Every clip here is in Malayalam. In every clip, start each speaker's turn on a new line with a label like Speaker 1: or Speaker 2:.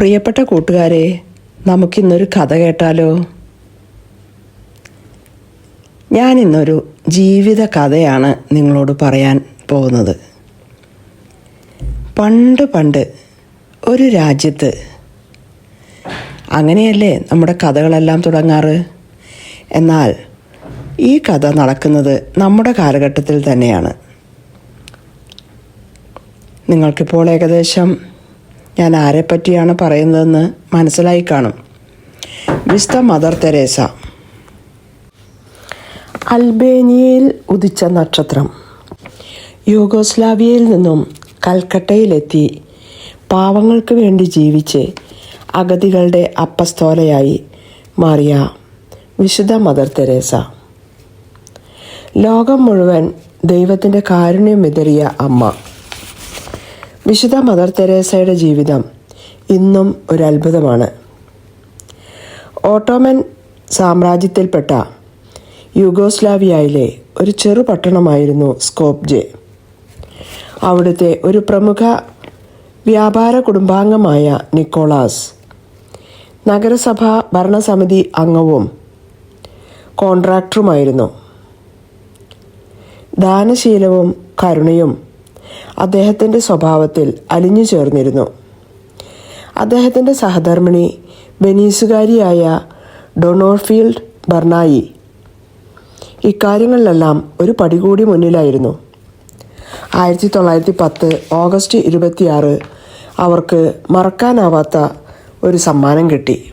Speaker 1: പ്രിയപ്പെട്ട കൂട്ടുകാരെ നമുക്കിന്നൊരു കഥ കേട്ടാലോ? ഞാനിന്നൊരു ജീവിത കഥയാണ് നിങ്ങളോട് പറയാൻ പോകുന്നത്. പണ്ട് പണ്ട് ഒരു രാജ്യത്ത് അങ്ങനെയല്ലേ നമ്മുടെ കഥകളെല്ലാം തുടങ്ങാറ്? എന്നാൽ ഈ കഥ നടക്കുന്നത് നമ്മുടെ കാലഘട്ടത്തിൽ തന്നെയാണ്. നിങ്ങൾക്കിപ്പോൾ ഏകദേശം ഞാൻ ആരെപ്പറ്റിയാണ് പറയുന്നതെന്ന് മനസ്സിലായി കാണും. വിസ്ത മദർ തെരേസ. അൽബേനിയയിൽ ഉദിച്ച നക്ഷത്രം. യൂഗോസ്ലാവിയയിൽ നിന്നും കൽക്കട്ടയിലെത്തി പാവങ്ങൾക്ക് വേണ്ടി ജീവിച്ച് അഗതികളുടെ അപ്പസ്തോലയായി മാറിയ വിശുദ്ധ മദർ തെരേസ. ലോകം മുഴുവൻ ദൈവത്തിന്റെ കാരുണ്യം വിതറിയ അമ്മ. വിശുദ്ധ മദർ തെരേസയുടെ ജീവിതം ഇന്നും ഒരു അത്ഭുതമാണ്. ഓട്ടോമൻ സാമ്രാജ്യത്തിൽപ്പെട്ട യുഗോസ്ലാവിയയിലെ ഒരു ചെറു പട്ടണമായിരുന്നു സ്കോപ്ജെ അവിടുത്തെ ഒരു പ്രമുഖ വ്യാപാര കുടുംബാംഗമായ നിക്കോളാസ് നഗരസഭാ ഭരണസമിതി അംഗവും കോൺട്രാക്ടറുമായിരുന്നു. ദാനശീലവും കരുണയും അദ്ദേഹത്തിന്റെ സ്വഭാവത്തിൽ അലിഞ്ഞു ചേർന്നിരുന്നു. അദ്ദേഹത്തിന്റെ സഹധർമ്മിണി ബെനീസുകാരിയായ ഡൊണോർഫീൽഡ് ബർണായി. ഇക്കാര്യങ്ങളിലെല്ലാം ഒരു പടി കൂടി മുന്നിലായിരുന്നു. ആയിരത്തി തൊള്ളായിരത്തി പത്ത് ഓഗസ്റ്റ് ഇരുപത്തിയാറ് അവർക്ക് മറക്കാനാവാത്ത ഒരു സമ്മാനം കിട്ടി.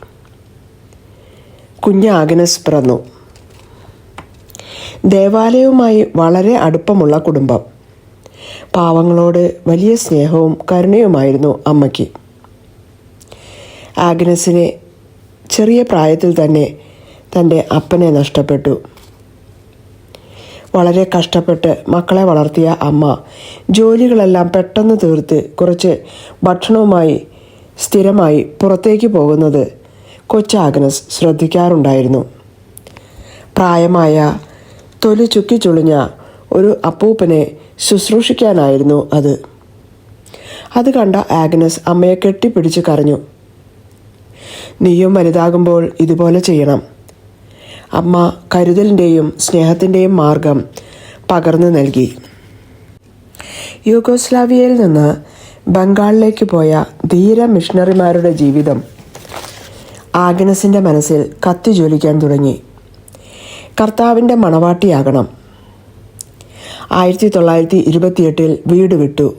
Speaker 1: കുഞ്ഞ് ആഗ്നസ് പിറന്നു. ദേവാലയവുമായി വളരെ അടുപ്പമുള്ള കുടുംബം. പാവങ്ങളോട് വലിയ സ്നേഹവും കരുണയുമായിരുന്നു അമ്മയ്ക്ക്. ആഗ്നസിനെ ചെറിയ പ്രായത്തിൽ തന്നെ തന്റെ അപ്പനെ നഷ്ടപ്പെട്ടു. വളരെ കഷ്ടപ്പെട്ട് മക്കളെ വളർത്തിയ അമ്മ ജോലികളെല്ലാം പെട്ടെന്ന് തീർത്ത് കുറച്ച് ഭക്ഷണവുമായി സ്ഥിരമായി പുറത്തേക്ക് പോകുന്നത് കൊച്ചാഗ്നസ് ശ്രദ്ധിക്കാറുണ്ടായിരുന്നു. പ്രായമായ തൊലി ചുക്കിച്ചുളിഞ്ഞ ഒരു അപ്പൂപ്പനെ ശുശ്രൂഷിക്കാനായിരുന്നു അത്. അത് കണ്ട ആഗ്നസ് അമ്മയെ കെട്ടിപ്പിടിച്ച് കരഞ്ഞു. നീയും വലുതാകുമ്പോൾ ഇതുപോലെ ചെയ്യണം. അമ്മ കരുതലിന്റെയും സ്നേഹത്തിന്റെയും മാർഗം പകർന്നു നൽകി. യൂഗോസ്ലാവിയയിൽ നിന്ന് ബംഗാളിലേക്ക് പോയ ധീര മിഷണറിമാരുടെ ജീവിതം ആഗ്നസിന്റെ മനസ്സിൽ കത്തി ജ്വലിക്കാൻ തുടങ്ങി. കർത്താവിന്റെ മണവാട്ടിയാകണം. ആയിരത്തി തൊള്ളായിരത്തി ഇരുപത്തിയെട്ടിൽ വീട് വിട്ടു.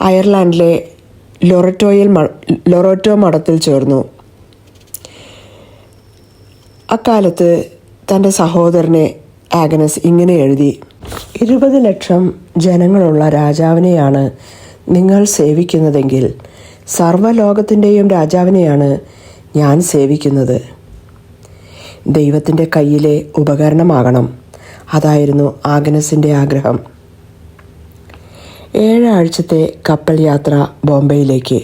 Speaker 1: അയർലാൻഡിലെ ലൊററ്റോയിൽ ലൊറോറ്റോ മഠത്തിൽ ചേർന്നു. അക്കാലത്ത് തന്റെ സഹോദരനെ ആഗനസ് ഇങ്ങനെ എഴുതി ഇരുപത് ലക്ഷം ജനങ്ങളുള്ള രാജാവിനെയാണ് നിങ്ങൾ സേവിക്കുന്നതെങ്കിൽ സർവലോകത്തിന്റെയും രാജാവിനെയാണ് ഞാൻ സേവിക്കുന്നത്. ദൈവത്തിന്റെ കയ്യിലെ ഉപകരണമാകണം. അതായിരുന്നു ആഗ്നസിന്റെ ആഗ്രഹം. ഏഴാഴ്ചത്തെ കപ്പൽ യാത്ര ബോംബെയിലേക്ക്.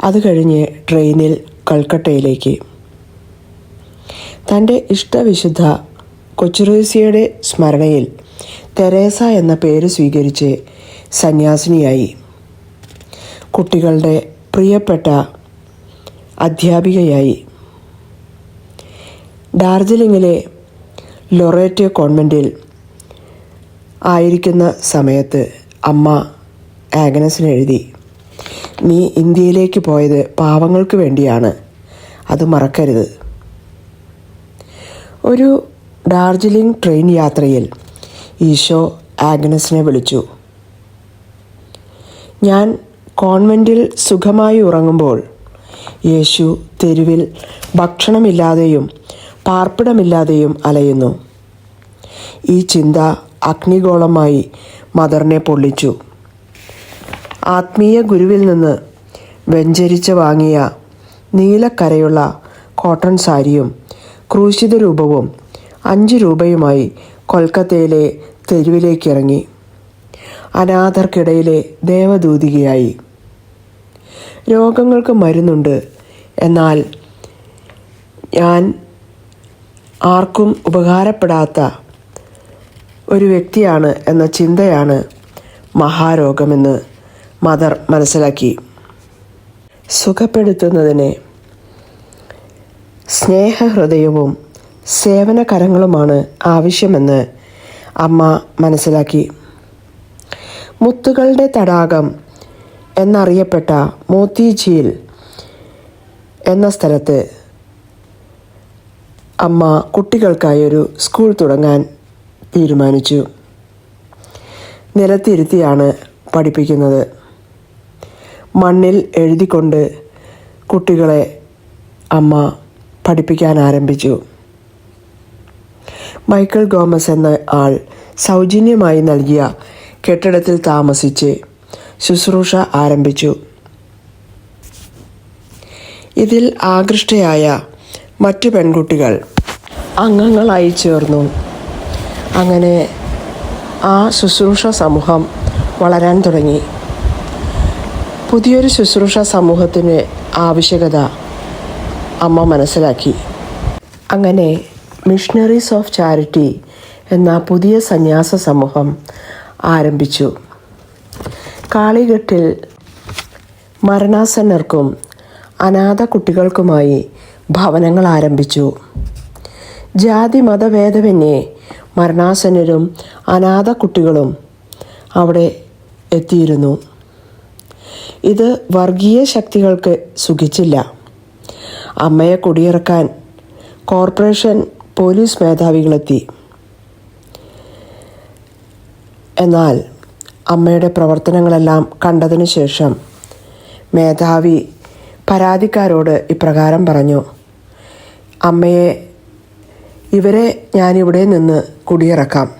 Speaker 1: അത് കഴിഞ്ഞ് ട്രെയിനിൽ കൽക്കട്ടയിലേക്ക്. തന്റെ ഇഷ്ടവിശുദ്ധ കൊച്ചുറേസിയയുടെ സ്മരണയിൽ തെരേസ എന്ന പേര് സ്വീകരിച്ച് സന്യാസിനിയായി. കുട്ടികളുടെ പ്രിയപ്പെട്ട അധ്യാപികയായി. ഡാർജിലിംഗിലെ ലൊറേറ്റോ കോൺവെന്റിൽ ആയിരിക്കുന്ന സമയത്ത് അമ്മ ആഗനസിന് എഴുതി നീ ഇന്ത്യയിലേക്ക് പോയത് പാവങ്ങൾക്ക് വേണ്ടിയാണ്. അത് മറക്കരുത്. ഒരു ഡാർജിലിംഗ് ട്രെയിൻ യാത്രയിൽ ഈശോ ആഗ്നസിനെ വിളിച്ചു. ഞാൻ കോൺവെന്റിൽ സുഖമായി ഉറങ്ങുമ്പോൾ യേശു തെരുവിൽ ഭക്ഷണമില്ലാതെയും പാർപ്പിടമില്ലാതെയും അലയുന്നു. ഈ ചിന്ത അഗ്നിഗോളമായി മദറിനെ പൊള്ളിച്ചു. ആത്മീയ ഗുരുവിൽ നിന്ന് വെഞ്ചരിച്ച് വാങ്ങിയ നീലക്കരയുള്ള കോട്ടൺ സാരിയും ക്രൂശിത രൂപവും അഞ്ച് രൂപയുമായി കൊൽക്കത്തയിലെ തെരുവിലേക്കിറങ്ങി. അനാഥർക്കിടയിലെ ദേവദൂതികയായി. രോഗങ്ങൾക്ക് മരുന്നുണ്ട്. എന്നാൽ ഞാൻ ആർക്കും ഉപകാരപ്പെടാത്ത ഒരു വ്യക്തിയാണ് എന്ന ചിന്തയാണ് മഹാരോഗമെന്ന് മദർ മനസ്സിലാക്കി. സുഖപ്പെടുത്തുന്നതിന് സ്നേഹഹൃദയവും സേവനകരങ്ങളുമാണ് ആവശ്യമെന്ന് അമ്മ മനസ്സിലാക്കി. മുത്തുകളുടെ തടാകം എന്നറിയപ്പെട്ട മോത്തിജിയിൽ എന്ന സ്ഥലത്ത് അമ്മ കുട്ടികൾക്കായി ഒരു സ്കൂൾ തുടങ്ങാൻ തീരുമാനിച്ചു. നിലത്തിരുത്തിയാണ് പഠിപ്പിക്കുന്നത്. മണ്ണിൽ എഴുതിക്കൊണ്ട് കുട്ടികളെ അമ്മ പഠിപ്പിക്കാൻ ആരംഭിച്ചു. മൈക്കിൾ ഗോമസ് എന്ന ആൾ സൗജന്യമായി നൽകിയ കെട്ടിടത്തിൽ താമസിച്ച് ശുശ്രൂഷ ആരംഭിച്ചു. ഇതിൽ ആകൃഷ്ടയായ മറ്റു പെൺകുട്ടികൾ. അംഗങ്ങളായി ചേർന്നു. അങ്ങനെ ആ ശുശ്രൂഷ സമൂഹം വളരാൻ തുടങ്ങി. പുതിയൊരു ശുശ്രൂഷ സമൂഹത്തിന് ആവശ്യകത അമ്മ മനസ്സിലാക്കി. അങ്ങനെ മിഷണറീസ് ഓഫ് ചാരിറ്റി എന്ന പുതിയ സന്യാസ സമൂഹം ആരംഭിച്ചു. കാളികെട്ടിൽ മരണാസന്നർക്കും അനാഥ കുട്ടികൾക്കുമായി ഭവനങ്ങൾ ആരംഭിച്ചു. ജാതി മതഭേദമന്യേ മരണാസന്നരും അനാഥ കുട്ടികളും അവിടെ എത്തിയിരുന്നു. ഇത് വർഗീയ ശക്തികൾക്ക് സുഖിച്ചില്ല. അമ്മയെ കുടിയിറക്കാൻ കോർപ്പറേഷൻ പോലീസ് മേധാവികളെത്തി. എന്നാൽ അമ്മയുടെ പ്രവർത്തനങ്ങളെല്ലാം കണ്ടതിന് ശേഷം മേധാവി പരാതിക്കാരോട് ഇപ്രകാരം പറഞ്ഞു. അമ്മയെ ഇവരെ ഞാനിവിടെ നിന്ന് കുടിയിറക്കാം.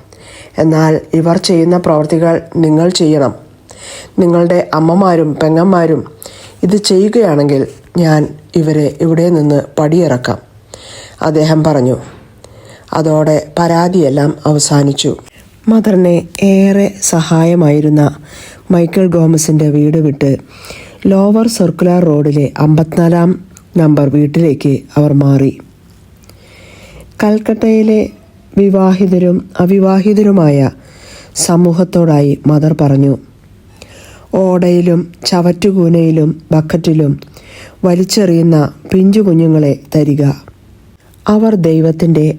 Speaker 1: എന്നാൽ ഇവർ ചെയ്യുന്ന പ്രവർത്തികൾ നിങ്ങൾ ചെയ്യണം. നിങ്ങളുടെ അമ്മമാരും പെങ്ങന്മാരും ഇത് ചെയ്യുകയാണെങ്കിൽ ഞാൻ ഇവരെ ഇവിടെ നിന്ന് പടിയിറക്കാം. അദ്ദേഹം പറഞ്ഞു. അതോടെ പരാതിയെല്ലാം അവസാനിച്ചു. മദറിനെ ഏറെ സഹായമായിരുന്ന മൈക്കിൾ ഗോമസിന്റെ വീട് വിട്ട് ലോവർ സർക്കുലർ റോഡിലെ അമ്പത്തിനാലാം നമ്പർ വീട്ടിലേക്ക് അവർ മാറി. കൽക്കട്ടയിലെ വിവാഹിതരും അവിവാഹിതരുമായ സമൂഹത്തോടായി മദർ പറഞ്ഞു. ഓടയിലും ചവറ്റുകൂനയിലും ബക്കറ്റിലും വലിച്ചെറിയുന്ന പിഞ്ചു കുഞ്ഞുങ്ങളെ തരിക. അവർ ദൈവത്തിന്റെ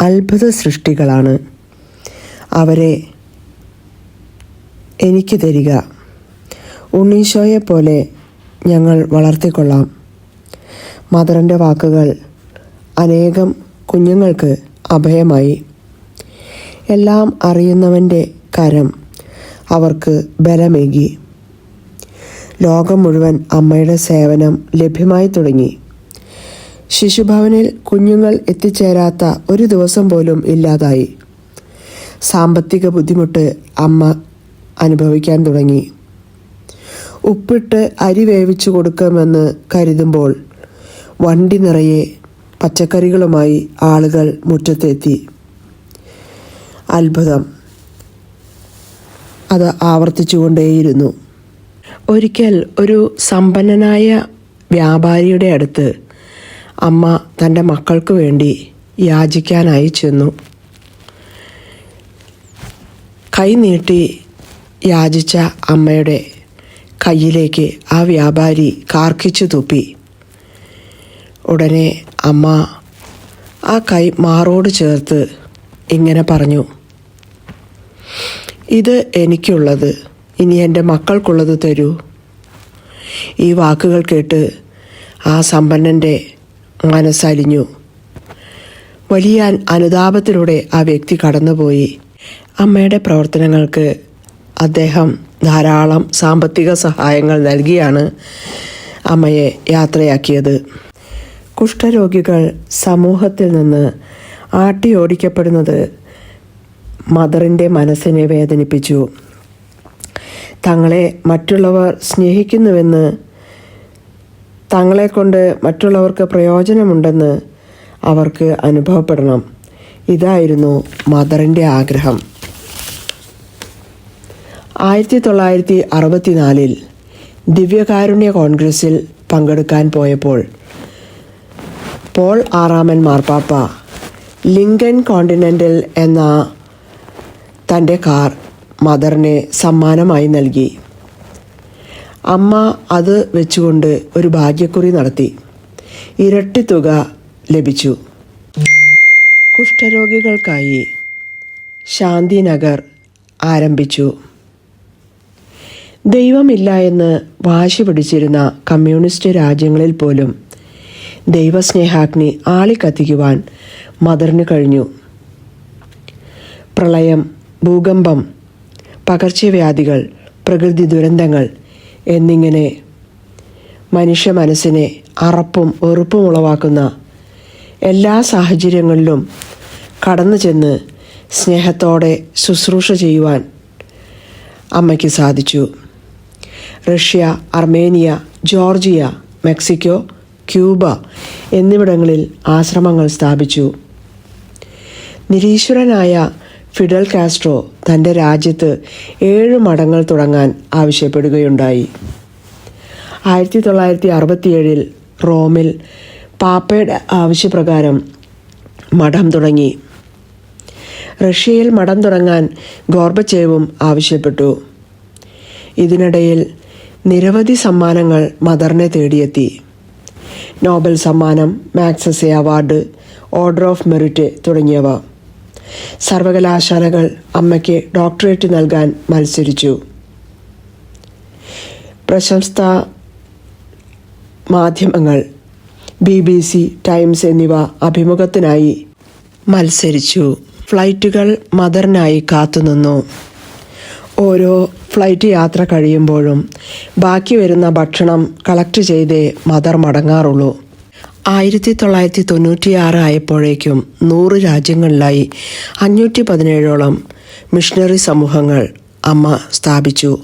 Speaker 1: അത്ഭുത സൃഷ്ടികളാണ്. അവരെ എനിക്ക് തരിക. ഉണ്ണീശോയെ പോലെ ഞങ്ങൾ വളർത്തിക്കൊള്ളാം. മദറിന്റെ വാക്കുകൾ അനേകം കുഞ്ഞുങ്ങൾക്ക് അഭയമായി. എല്ലാം അറിയുന്നവന്റെ കരം അവർക്ക് ബലമേകി. ലോകം മുഴുവൻ അമ്മയുടെ സേവനം ലഭ്യമായി തുടങ്ങി. ശിശുഭവനിൽ കുഞ്ഞുങ്ങൾ എത്തിച്ചേരാത്ത ഒരു ദിവസം പോലും ഇല്ലാതായി. സാമ്പത്തിക ബുദ്ധിമുട്ട് അമ്മ അനുഭവിക്കാൻ തുടങ്ങി. ഉപ്പിട്ട് അരി വേവിച്ചു കൊടുക്കാമെന്ന് കരുതുമ്പോൾ വണ്ടി നിറയെ പച്ചക്കറികളുമായി ആളുകൾ മുറ്റത്തെത്തി. അത്ഭുതം. അത് ആവർത്തിച്ചുകൊണ്ടേയിരുന്നു. ഒരിക്കൽ ഒരു സമ്പന്നനായ വ്യാപാരിയുടെ അടുത്ത് അമ്മ തന്റെ മക്കൾക്ക് വേണ്ടി യാചിക്കാനായി ചെന്നു. കൈനീട്ടി യാചിച്ച അമ്മയുടെ കയ്യിലേക്ക് ആ വ്യാപാരി കാർക്കിച്ചു തുപ്പി. ഉടനെ അമ്മ ആ കൈ മാറോട് ചേർത്ത് ഇങ്ങനെ പറഞ്ഞു ഇത് എനിക്കുള്ളത് ഇനി എന്റെ മക്കൾക്കുള്ളത് തരൂ. ഈ വാക്കുകൾ കേട്ട് ആ സമ്പന്നന്റെ മനസ്സലിഞ്ഞു. വലിയ അനുതാപത്തിലൂടെ ആ വ്യക്തി കടന്നുപോയി. അമ്മയുടെ പ്രവർത്തനങ്ങൾക്ക് അദ്ദേഹം ധാരാളം സാമ്പത്തിക സഹായങ്ങൾ നൽകിയാണ് അമ്മയെ യാത്രയാക്കിയത്. കുഷ്ഠരോഗികൾ സമൂഹത്തിൽ നിന്ന് ആട്ടി ഓടിക്കപ്പെടുന്നത് മദറിന്റെ മനസ്സിനെ വേദനിപ്പിച്ചു. തങ്ങളെ മറ്റുള്ളവർ സ്നേഹിക്കുന്നുവെന്ന് തങ്ങളെ കൊണ്ട് മറ്റുള്ളവർക്ക് പ്രയോജനമുണ്ടെന്ന് അവർക്ക് അനുഭവപ്പെടണം. ഇതായിരുന്നു മദറിന്റെ ആഗ്രഹം. ആയിരത്തി തൊള്ളായിരത്തി അറുപത്തിനാലിൽ ദിവ്യകാരുണ്യ കോൺഗ്രസ്സിൽ പങ്കെടുക്കാൻ പോയപ്പോൾ പോൾ ആറാമൻ മാർപ്പാപ്പ ലിങ്കൻ കോണ്ടിനെന്റൽ എന്ന തന്റെ കാർ മദറിനെ സമ്മാനമായി നൽകി. അമ്മ അത് വെച്ചുകൊണ്ട് ഒരു ഭാഗ്യക്കുറി നടത്തി. ഇരട്ടി തുക ലഭിച്ചു. കുഷ്ഠരോഗികൾക്കായി ശാന്തിനഗർ ആരംഭിച്ചു. ദൈവമില്ല എന്ന് വാശി പിടിച്ചിരുന്ന കമ്മ്യൂണിസ്റ്റ് രാജ്യങ്ങളിൽ പോലും ദൈവസ്നേഹാഗ്നി ആളിക്കത്തിക്കുവാൻ മദറിന് കഴിഞ്ഞു. പ്രളയം ഭൂകമ്പം പകർച്ചവ്യാധികൾ പ്രകൃതി ദുരന്തങ്ങൾ എന്നിങ്ങനെ മനുഷ്യ മനസ്സിനെ അറപ്പും വെറുപ്പും ഉളവാക്കുന്ന എല്ലാ സാഹചര്യങ്ങളിലും കടന്നു ചെന്ന് സ്നേഹത്തോടെ ശുശ്രൂഷ ചെയ്യുവാൻ അമ്മയ്ക്ക് സാധിച്ചു. Russia Armenia Georgia Mexico Cuba എന്നിവിടങ്ങളിൽ ആശ്രമങ്ങൾ സ്ഥാപിച്ചു. നിരീശ്വരനായ ഫിഡൽ കാസ്ട്രോ തന്റെ രാജ്യത്ത് ഏഴ് മഠങ്ങൾ തുടങ്ങാൻ ആവശ്യപ്പെടുകയുണ്ടായി. ആയിരത്തി തൊള്ളായിരത്തി അറുപത്തിയേഴിൽ റോമിൽ പാപ്പയുടെ ആവശ്യപ്രകാരം മഠം തുടങ്ങി. റഷ്യയിൽ മഠം തുടങ്ങാൻ ഗോർബച്ചേവും ആവശ്യപ്പെട്ടു. ഇതിനിടയിൽ നിരവധി സമ്മാനങ്ങൾ മദറിനെ തേടിയെത്തി. നോബൽ സമ്മാനം Magsaysay award order of merit തുടങ്ങിയവ. സർവകലാശാലകൾ അമ്മയ്ക്ക് ഡോക്ടറേറ്റ് നൽകാൻ മത്സരിച്ചു. പ്രശസ്ത മാധ്യമങ്ങൾ ബി ബി സി ടൈംസ് എന്നിവ അഭിമുഖത്തിനായി മത്സരിച്ചു. ഫ്ലൈറ്റുകൾ മദറിനായി കാത്തുനിന്നു. ഓരോ ഫ്ലൈറ്റ് യാത്ര കഴിയുമ്പോഴും ബാക്കി വരുന്ന ഭക്ഷണം കളക്ട് ചെയ്തേ മദർ മടങ്ങാറുള്ളൂ. ആയിരത്തി തൊള്ളായിരത്തി തൊണ്ണൂറ്റിയാറ് ആയപ്പോഴേക്കും നൂറ് രാജ്യങ്ങളിലായി അഞ്ഞൂറ്റി പതിനേഴോളം മിഷണറി സമൂഹങ്ങൾ അമ്മ സ്ഥാപിച്ചു.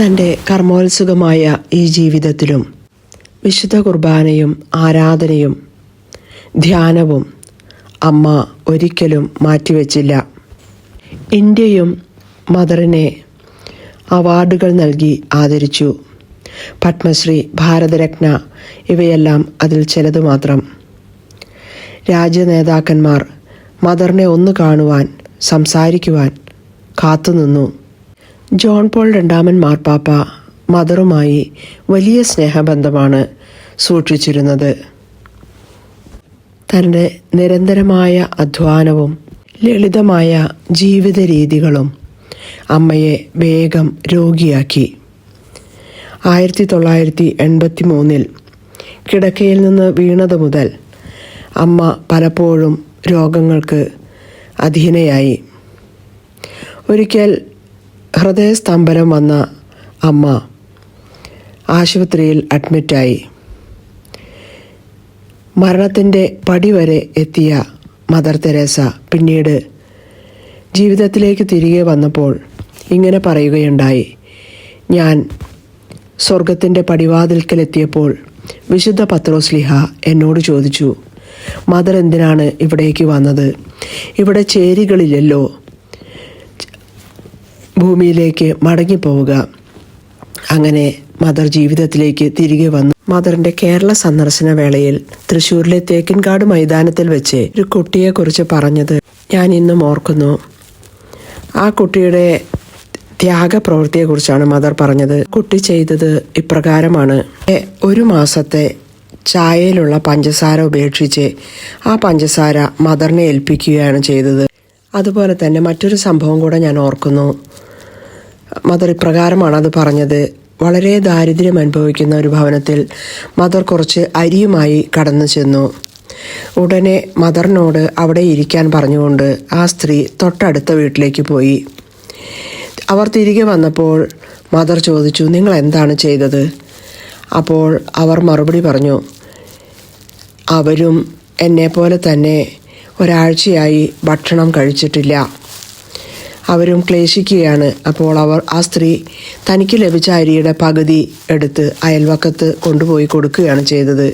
Speaker 1: തന്റെ കർമ്മോത്സുകമായ ഈ ജീവിതത്തിലും വിശുദ്ധ കുർബാനയും ആരാധനയും ധ്യാനവും അമ്മ ഒരിക്കലും മാറ്റിവെച്ചില്ല. ഇന്ത്യയും മദറിനെ അവാർഡുകൾ നൽകി ആദരിച്ചു. പത്മശ്രീ ഭാരതരത്ന ഇവയെല്ലാം അതിൽ ചിലത് മാത്രം. രാജ്യനേതാക്കന്മാർ മദറിനെ ഒന്ന് കാണുവാൻ സംസാരിക്കുവാൻ കാത്തുനിന്നു ജോൺ പോൾ രണ്ടാമൻ മാർപ്പാപ്പ മദറുമായി വലിയ സ്നേഹബന്ധമാണ് സൂക്ഷിച്ചിരുന്നത്. തന്റെ നിരന്തരമായ അധ്വാനവും ലളിതമായ ജീവിത രീതികളും അമ്മയെ വേഗം രോഗിയാക്കി. ആയിരത്തി തൊള്ളായിരത്തി എൺപത്തി മൂന്നിൽ കിടക്കയിൽ നിന്ന് വീണത് മുതൽ അമ്മ പലപ്പോഴും രോഗങ്ങൾക്ക് അധീനയായി. ഒരിക്കൽ ഹൃദയസ്തംഭനം വന്ന അമ്മ ആശുപത്രിയിൽ അഡ്മിറ്റായി. മരണത്തിന്റെ പടി വരെ എത്തിയ മദർ തെരേസ പിന്നീട് ജീവിതത്തിലേക്ക് തിരികെ വന്നപ്പോൾ ഇങ്ങനെ പറയുകയുണ്ടായി. ഞാൻ സ്വർഗത്തിന്റെ പടിവാതിൽക്കലെത്തിയപ്പോൾ വിശുദ്ധ പത്രോസ്ലിഹ എന്നോട് ചോദിച്ചു മദർ എന്തിനാണ് ഇവിടേക്ക് വന്നത്? ഇവിടെ ചേരികളില്ലല്ലോ. ഭൂമിയിലേക്ക് മടങ്ങിപ്പോവുക. അങ്ങനെ മദർ ജീവിതത്തിലേക്ക് തിരികെ വന്നു. മദറിന്റെ കേരള സന്ദർശന വേളയിൽ തൃശൂരിലെ തേക്കിൻകാട് മൈതാനത്തിൽ വെച്ച് ഒരു കുട്ടിയെക്കുറിച്ച് പറഞ്ഞത് ഞാൻ ഇന്നും ഓർക്കുന്നു. ആ കുട്ടിയുടെ ത്യാഗപ്രവൃത്തിയെക്കുറിച്ചാണ് മദർ പറഞ്ഞത്. കുട്ടി ചെയ്തത് ഇപ്രകാരമാണ്. ഒരു മാസത്തെ ചായയിലുള്ള പഞ്ചസാര ഉപേക്ഷിച്ച് ആ പഞ്ചസാര മദറിനെ ഏൽപ്പിക്കുകയാണ് ചെയ്തത്. അതുപോലെ തന്നെ മറ്റൊരു സംഭവം കൂടെ ഞാൻ ഓർക്കുന്നു. മദർ ഇപ്രകാരമാണ് അത് പറഞ്ഞത്. വളരെ ദാരിദ്ര്യം അനുഭവിക്കുന്ന ഒരു ഭവനത്തിൽ മദർ കുറച്ച് അരിയുമായി കടന്നു ചെന്നു. ഉടനെ മദറിനോട് അവിടെ ഇരിക്കാൻ പറഞ്ഞുകൊണ്ട് ആ സ്ത്രീ തൊട്ടടുത്ത വീട്ടിലേക്ക് പോയി. അവർ തിരികെ വന്നപ്പോൾ മദർ ചോദിച്ചു നിങ്ങൾ എന്താണ് ചെയ്തത്? അപ്പോൾ അവർ മറുപടി പറഞ്ഞു അവരും എന്നെപ്പോലെ തന്നെ ഒരാഴ്ചയായി ഭക്ഷണം കഴിച്ചിട്ടില്ല. അവരും ക്ലേശിക്കുകയാണ്. അപ്പോൾ അവർ ആ സ്ത്രീ തനിക്ക് ലഭിച്ച അരിയുടെ പകുതി എടുത്ത് അയൽവക്കത്ത് കൊണ്ടുപോയി കൊടുക്കുകയാണ് ചെയ്തത്.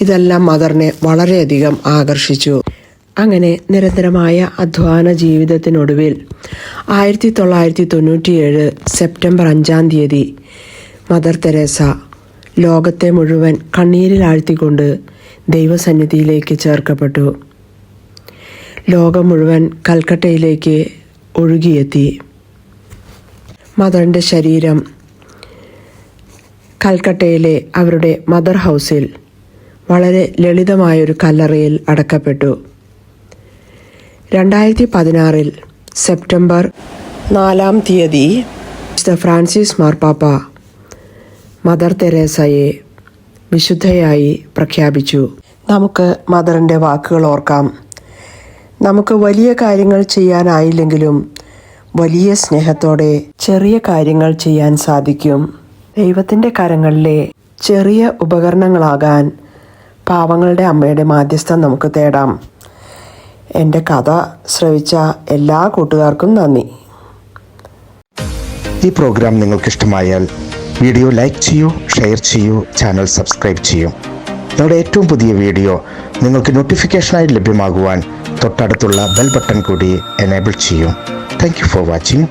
Speaker 1: ഇതെല്ലാം മദറിനെ വളരെയധികം ആകർഷിച്ചു. അങ്ങനെ നിരന്തരമായ അധ്വാന ജീവിതത്തിനൊടുവിൽ ആയിരത്തി തൊള്ളായിരത്തി തൊണ്ണൂറ്റിയേഴ് സെപ്റ്റംബർ അഞ്ചാം തീയതി മദർ തെരേസ ലോകത്തെ മുഴുവൻ കണ്ണീരിൽ ആഴ്ത്തിക്കൊണ്ട് ദൈവസന്നിധിയിലേക്ക് ചേർക്കപ്പെട്ടു. ലോകം മുഴുവൻ കൽക്കട്ടയിലേക്ക് ഒഴുകിയെത്തി. മദറിന്റെ ശരീരം കൽക്കട്ടയിലെ അവരുടെ മദർ ഹൗസിൽ വളരെ ലളിതമായൊരു കല്ലറയിൽ അടക്കപ്പെട്ടു. രണ്ടായിരത്തി പതിനാറിൽ സെപ്റ്റംബർ നാലാം തീയതി മിസ്റ്റർ ഫ്രാൻസിസ് മാർപ്പാപ്പ മദർ തെരേസയെ വിശുദ്ധയായി പ്രഖ്യാപിച്ചു. നമുക്ക് മദറിന്റെ വാക്കുകൾ ഓർക്കാം. നമുക്ക് വലിയ കാര്യങ്ങൾ ചെയ്യാനായില്ലെങ്കിലും വലിയ സ്നേഹത്തോടെ ചെറിയ കാര്യങ്ങൾ ചെയ്യാൻ സാധിക്കും. ദൈവത്തിന്റെ കരങ്ങളിലെ ചെറിയ ഉപകരണങ്ങളാകാൻ പാവങ്ങളുടെ അമ്മയുടെ മാധ്യസ്ഥം നമുക്ക് തേടാം. എന്റെ കഥ ശ്രവിച്ച എല്ലാ കൂട്ടുകാർക്കും നന്ദി.
Speaker 2: ഈ പ്രോഗ്രാം നിങ്ങൾക്ക് ഇഷ്ടമായാൽ വീഡിയോ ലൈക്ക് ചെയ്യൂ ഷെയർ ചെയ്യൂ ചാനൽ സബ്സ്ക്രൈബ് ചെയ്യൂ. നമ്മുടെ ഏറ്റവും പുതിയ വീഡിയോ നിങ്ങൾക്ക് നോട്ടിഫിക്കേഷനായി ലഭ്യമാകുവാൻ തൊട്ടടുത്തുള്ള ബെൽ ബട്ടൺ കൂടി എനേബിൾ ചെയ്യൂ. Thank for watching.